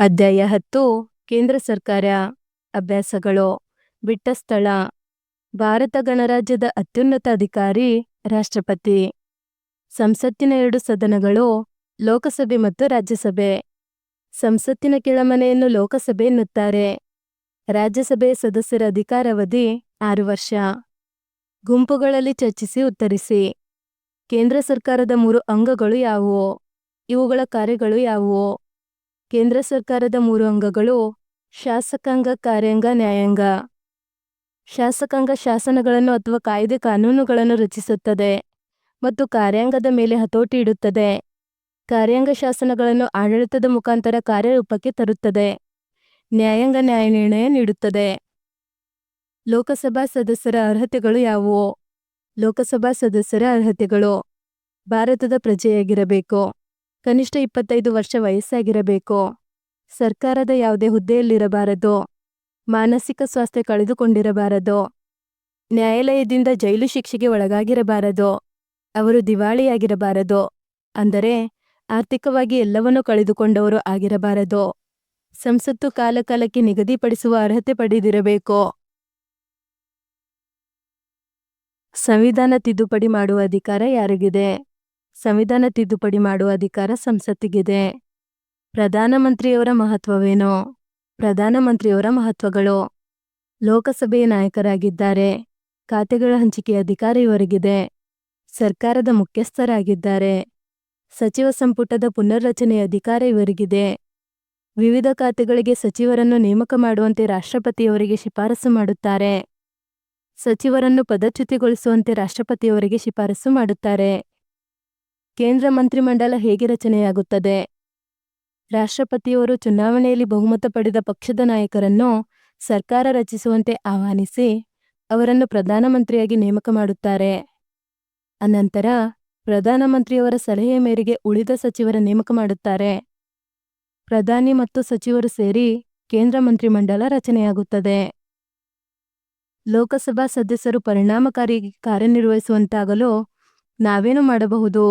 ಅಧ್ಯಾಯ ಹತ್ತು, ಕೇಂದ್ರ ಸರ್ಕಾರ ಅಭ್ಯಾಸಗಳು. ಬಿಟ್ಟ ಸ್ಥಳ. ಭಾರತ ಗಣರಾಜ್ಯದ ಅತ್ಯುನ್ನತ ಅಧಿಕಾರಿ, ರಾಷ್ಟ್ರಪತಿ. ಸಂಸತ್ತಿನ ಎರಡು ಸದನಗಳು, ಲೋಕಸಭೆ ಮತ್ತು ರಾಜ್ಯಸಭೆ. ಸಂಸತ್ತಿನ ಕೆಳಮನೆಯನ್ನು ಲೋಕಸಭೆ ಎನ್ನುತ್ತಾರೆ. ರಾಜ್ಯಸಭೆಯ ಸದಸ್ಯರ ಅಧಿಕಾರಾವಧಿ ಆರು ವರ್ಷ. ಗುಂಪುಗಳಲ್ಲಿ ಚರ್ಚಿಸಿ ಉತ್ತರಿಸಿ. ಕೇಂದ್ರ ಸರ್ಕಾರದ ಮೂರು ಅಂಗಗಳು ಯಾವುವು? ಇವುಗಳ ಕಾರ್ಯಗಳು ಯಾವುವು? ಕೇಂದ್ರ ಸರ್ಕಾರದ ಮೂರು ಅಂಗಗಳು, ಶಾಸಕಾಂಗ, ಕಾರ್ಯಾಂಗ, ನ್ಯಾಯಾಂಗ. ಶಾಸಕಾಂಗ ಶಾಸನಗಳನ್ನು ಅಥವಾ ಕಾಯ್ದೆ ಕಾನೂನುಗಳನ್ನು ರಚಿಸುತ್ತದೆ ಮತ್ತು ಕಾರ್ಯಾಂಗದ ಮೇಲೆ ಹತೋಟಿ ಇಡುತ್ತದೆ. ಕಾರ್ಯಾಂಗ ಶಾಸನಗಳನ್ನು ಆಡಳಿತದ ಮುಖಾಂತರ ಕಾರ್ಯರೂಪಕ್ಕೆ ತರುತ್ತದೆ. ನ್ಯಾಯಾಂಗ ನ್ಯಾಯನಿರ್ಣಯ ನೀಡುತ್ತದೆ. ಲೋಕಸಭಾ ಸದಸ್ಯರ ಅರ್ಹತೆಗಳು ಯಾವುವು? ಲೋಕಸಭಾ ಸದಸ್ಯರ ಅರ್ಹತೆಗಳು ಭಾರತದ ಪ್ರಜೆಯಾಗಿರಬೇಕು. ಕನಿಷ್ಠ ಇಪ್ಪತ್ತೈದು ವರ್ಷ ವಯಸ್ಸಾಗಿರಬೇಕು. ಸರ್ಕಾರದ ಯಾವುದೇ ಹುದ್ದೆಯಲ್ಲಿರಬಾರದು. ಮಾನಸಿಕ ಸ್ವಾಸ್ಥ್ಯ ಕಳೆದುಕೊಂಡಿರಬಾರದು. ನ್ಯಾಯಾಲಯದಿಂದ ಜೈಲು ಶಿಕ್ಷೆಗೆ ಒಳಗಾಗಿರಬಾರದು. ಅವರು ದಿವಾಳಿಯಾಗಿರಬಾರದು. ಅಂದರೆ ಆರ್ಥಿಕವಾಗಿ ಎಲ್ಲವನ್ನೂ ಕಳೆದುಕೊಂಡವರು ಆಗಿರಬಾರದು. ಸಂಸತ್ತು ಕಾಲಕಾಲಕ್ಕೆ ನಿಗದಿಪಡಿಸುವ ಅರ್ಹತೆ ಪಡೆದಿರಬೇಕು. ಸಂವಿಧಾನ ತಿದ್ದುಪಡಿ ಮಾಡುವ ಅಧಿಕಾರ ಯಾರಿಗಿದೆ? ಸಂವಿಧಾನ ತಿದ್ದುಪಡಿ ಮಾಡುವ ಅಧಿಕಾರ ಸಂಸತ್ತಿಗಿದೆ. ಪ್ರಧಾನಮಂತ್ರಿಯವರ ಮಹತ್ವವೇನು? ಪ್ರಧಾನಮಂತ್ರಿಯವರ ಮಹತ್ವಗಳು. ಲೋಕಸಭೆಯ ನಾಯಕರಾಗಿದ್ದಾರೆ. ಖಾತೆಗಳ ಹಂಚಿಕೆಯ ಅಧಿಕಾರ ಇವರಿಗಿದೆ. ಸರ್ಕಾರದ ಮುಖ್ಯಸ್ಥರಾಗಿದ್ದಾರೆ. ಸಚಿವ ಸಂಪುಟದ ಪುನರ್ರಚನೆಯ ಅಧಿಕಾರ ಇವರಿಗಿದೆ. ವಿವಿಧ ಖಾತೆಗಳಿಗೆ ಸಚಿವರನ್ನು ನೇಮಕ ಮಾಡುವಂತೆ ರಾಷ್ಟ್ರಪತಿಯವರಿಗೆ ಶಿಫಾರಸು ಮಾಡುತ್ತಾರೆ. ಸಚಿವರನ್ನು ಪದಚ್ಯುತಿಗೊಳಿಸುವಂತೆ ರಾಷ್ಟ್ರಪತಿಯವರಿಗೆ ಶಿಫಾರಸು ಮಾಡುತ್ತಾರೆ. ಕೇಂದ್ರ ಮಂತ್ರಿಮಂಡಲ ಹೇಗೆ ರಚನೆಯಾಗುತ್ತದೆ? ರಾಷ್ಟ್ರಪತಿಯವರು ಚುನಾವಣೆಯಲ್ಲಿ ಬಹುಮತ ಪಡೆದ ಪಕ್ಷದ ನಾಯಕರನ್ನು ಸರ್ಕಾರ ರಚಿಸುವಂತೆ ಆಹ್ವಾನಿಸಿ ಅವರನ್ನು ಪ್ರಧಾನಮಂತ್ರಿಯಾಗಿ ನೇಮಕ ಮಾಡುತ್ತಾರೆ. ಅನಂತರ ಪ್ರಧಾನಮಂತ್ರಿಯವರ ಸಲಹೆಯ ಮೇರೆಗೆ ಉಳಿದ ಸಚಿವರ ನೇಮಕ ಮಾಡುತ್ತಾರೆ. ಪ್ರಧಾನಿ ಮತ್ತು ಸಚಿವರು ಸೇರಿ ಕೇಂದ್ರ ಮಂತ್ರಿಮಂಡಲ ರಚನೆಯಾಗುತ್ತದೆ. ಲೋಕಸಭಾ ಸದಸ್ಯರು ಪರಿಣಾಮಕಾರಿಯಾಗಿ ಕಾರ್ಯನಿರ್ವಹಿಸುವಂತಾಗಲು ನಾವೇನು ಮಾಡಬಹುದು?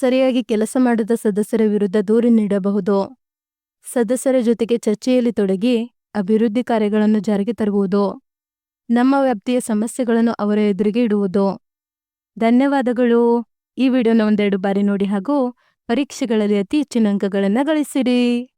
ಸರಿಯಾಗಿ ಕೆಲಸ ಮಾಡದ ಸದಸ್ಯರ ವಿರುದ್ಧ ದೂರು ನೀಡಬಹುದು. ಸದಸ್ಯರ ಜೊತೆಗೆ ಚರ್ಚೆಯಲ್ಲಿ ತೊಡಗಿ ಅಭಿವೃದ್ಧಿ ಕಾರ್ಯಗಳನ್ನು ಜಾರಿಗೆ ತರುವುದು. ನಮ್ಮ ವ್ಯಾಪ್ತಿಯ ಸಮಸ್ಯೆಗಳನ್ನು ಅವರ ಎದುರಿಗೆ ಇಡುವುದು. ಧನ್ಯವಾದಗಳು. ಈ ವಿಡಿಯೋನ ಒಂದೆರಡು ಬಾರಿ ನೋಡಿ ಹಾಗೂ ಪರೀಕ್ಷೆಗಳಲ್ಲಿ ಅತಿ ಹೆಚ್ಚಿನ ಅಂಕಗಳನ್ನು ಗಳಿಸಿರಿ.